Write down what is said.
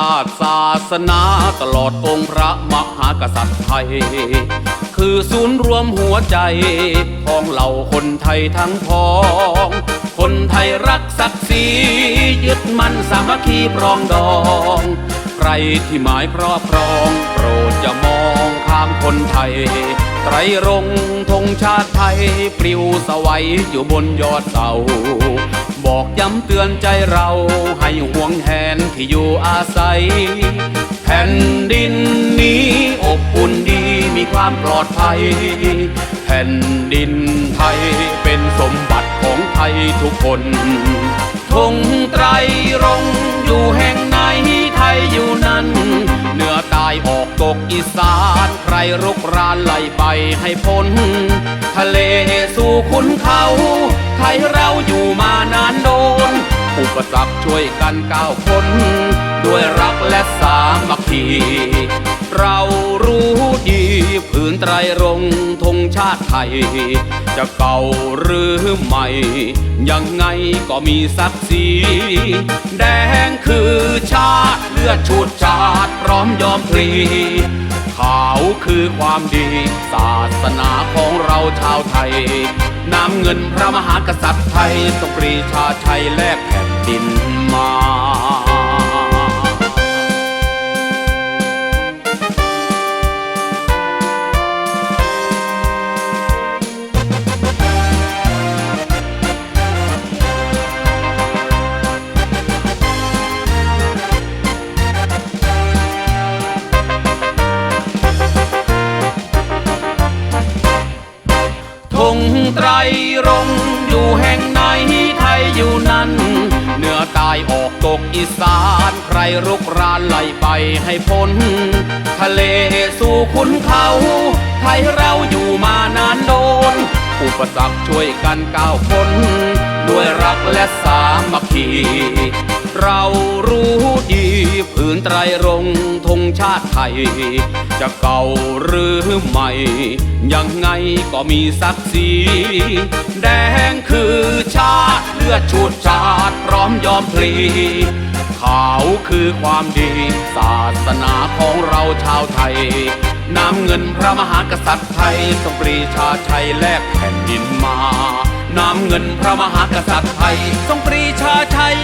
าติศาสนาตลอดองค์พระมหากษัตริย์ไทย คือศูนย์รวมหัวใจ ของเหล่าคนไทยทั้งพ้อง คนไทยรักศักดิ์ศรียึดมั่นสามัคคีปรองดอง ใครที่หมายครอบครอง โปรดอย่ามองข้ามคนไทย ไตรรงค์ธงชาติไทย ปลิวสวัยอยู่บนยอดเสา บอกย้ำเตือนใจเราให้ห่วงแหนที่อยู่อาศัย แผ่นดินนี้อบอุ่นดีมีความปลอดภัย แผ่นดินไทยเป็นสมบัติของไทยทุกคนธงไตรรงอยู่แห่งไหนไทยอยู่นั้น เหนือใตายออกตกอีสานใครรุกรานไล่ไปให้พ้น ทะเลสู่ขุนเขา ไทยเราอยู่ อุปสรรคช่วยกันก้าวพ้นด้วยรักและสามัคคี เรารู้ดีผืนไตรรงธงชาติไทย จะเก่าหรือใหม่ ยังไงก็มีศักดิ์ศรีแดงคือชาติเลือดชูดชาติพร้อมยอมพลีข่าว คือความดี ศาสนาของเราชาวไทยน้ำเงินพระมหากษัตริย์ไทยทรงปรีชาชัยแลกแผ่นดินมา ธงไตรรงอยู่แห่งไหนไทยอยู่นั้น เหนือใตายออกตกอีสานใครรุกรานไล่ไปให้พ้น ทะเลสู่ขุนเขา ไทยเราอยู่มานานโดน อุปสรรคช่วยกันก้าวพ้น ด้วยรักและสามัคคี เรารู้ ผืนไตรรงค์ธงชาติไทย จะเก่าหรือใหม่ ยังไงก็มีศักดิ์ศรีแดงคือชาติเลือดชูดชาติพร้อมยอมพลีขาวคือความดีศาสนาของเราชาวไทยน้ำเงินพระมหากษัตริย์ไทยทรงปรีชาชัยแลกแผ่นดินมา น้ำเงินพระมหากษัตริย์ไทยทรงปรีชาชัย